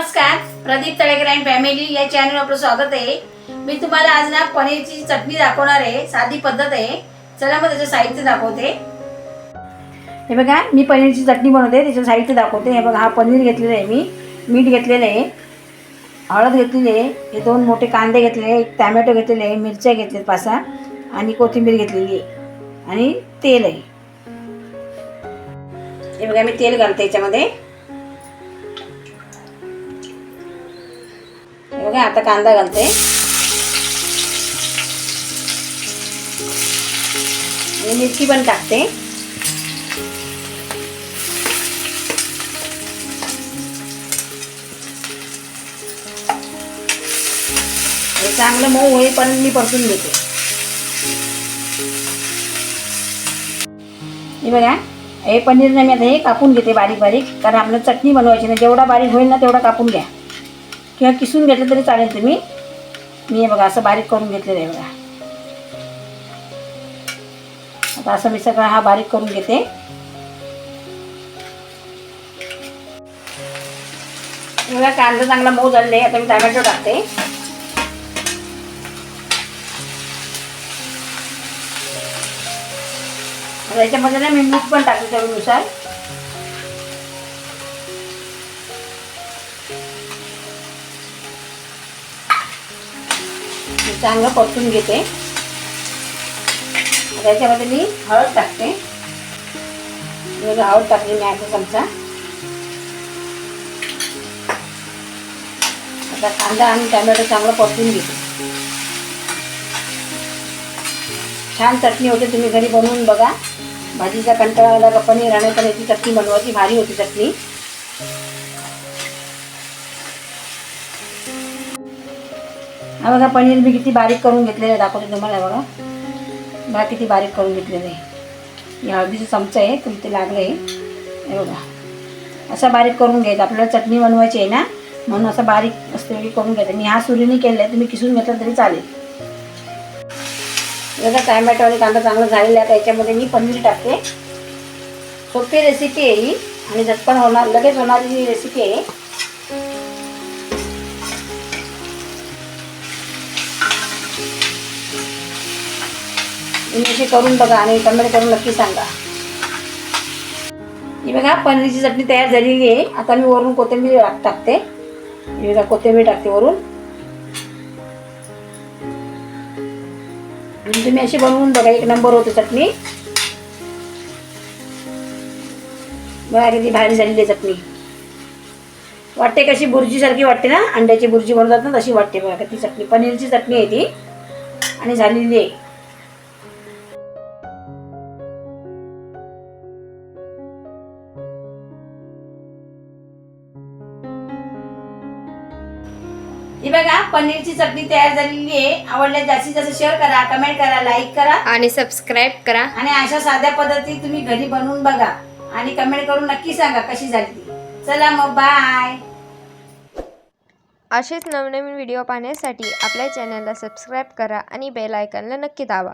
नमस्कार Pradeep Talekar and family या channel आपलं स्वागत आहे. मी तुम्हाला आज ना पनीरची चटणी दाखवणार आहे साधी पद्धत आहे. चला मग त्याचं साहित्य दाखवते. हे बघा मी पनीरची चटणी बनवते त्याचं साहित्य दाखवते. हे बघा हा पनीर घेतलेलं आहे मी मीठ घेतलेलं आहे हळद घेतलेली आहे हे दोन मोठे कांदे घेतलेले आहे एक टॅमॅटो घेतलेले आहे मिरच्या घेतलेत पाच सहा आणि कोथिंबीर घेतलेली आहे आणि तेल आहे. हे बघा मी तेल घालते याच्यामध्ये. बघा आता कांदा घालते. आणि मिरची पण टाकते. हे चांगलं मऊ होईपर्यंत मी परतून घेते. हे बघा हे पनीर मी आता हे कापून घेते बारीक बारीक कारण आपलं चटणी बनवायची ना जेवढा बारीक होईल ना तेवढा कापून घ्या. किंवा किसून घेतलं तरी चालेल तुम्ही मी. हे बघा असं बारीक करून घेतलेलं आहे बघा. आता असं मी सगळं हा बारीक करून घेते. बघा कांदा चांगला मऊ झालेला आहे. आता मी टॅमॅटो टाकते. याच्यामध्ये ना मी मीठ पण टाकते चवीनुसार चांगलं परतून घेते. आता याच्यामध्ये मी हळद टाकते. हळद टाकली मी अर्धा चमचा. आता कांदा आणि टॅमॅटो चांगलं परतून घेते. छान चटणी होते तुम्ही घरी बनवून बघा. भाजीचा कंटाळा आला का पनीर आणि पण याची चटणी बनवायची भारी होती चटणी. हा बघा पनीर मी किती बारीक करून घेतलेलं आहे दाखवते तुम्हाला बघा. बघा किती बारीक करून घेतलेलं आहे. हे हळदीचं चमचा आहे तुम्ही ते लागलं. आहे बघा. असा बारीक करून घ्यायचा आपल्याला चटणी बनवायची आहे ना म्हणून असं बारीक असते करून घ्यायचं. मी हा सुरीने केला आहे तुम्ही किसून घेतलं तरी चालेल. बघा टॅमॅटो आणि कांदा चांगला झालेला आहे त्याच्यामध्ये याच्यामध्ये मी पनीर टाकते. सोपी रेसिपी आहे ही आणि झटपण होणार लगेच होणारी ही रेसिपी आहे तुम्ही अशी करून बघा आणि कमेंट करून नक्की सांगा. ही बघा पनीरची चटणी तयार झालेली आहे. आता मी वरून कोथिंबीर टाक- टाकते. ही बघा कोथिंबीर टाकते वरून. आणि तुम्ही अशी बनवून बघा एक नंबर होते चटणी. बघा किती भारी झालेली आहे चटणी. वाटते कशी बुर्जीसारखी वाटते ना? अंड्याची बुर्जी बनवतात ना तशी वाटते बघा ती चटणी. पनीरची चटणी आहे ती. आणि झालेली आहे. ही बघा पनीरची चटणी तयार झालेली आहे. आवडल्यास जास्तीत जास्त शेअर करा कमेंट करा लाईक करा. आणि सबस्क्राईब करा. आणि अशा साध्या पद्धती तुम्ही घरी बनवून बघा. आणि कमेंट करून नक्की सांगा कशी झाली ती. चला मग बाय असेच नवनवीन व्हिडिओ पाहण्यासाठी आपल्या चॅनलला सबस्क्राईब करा आणि बेल आयकॉनला नक्की दाबा.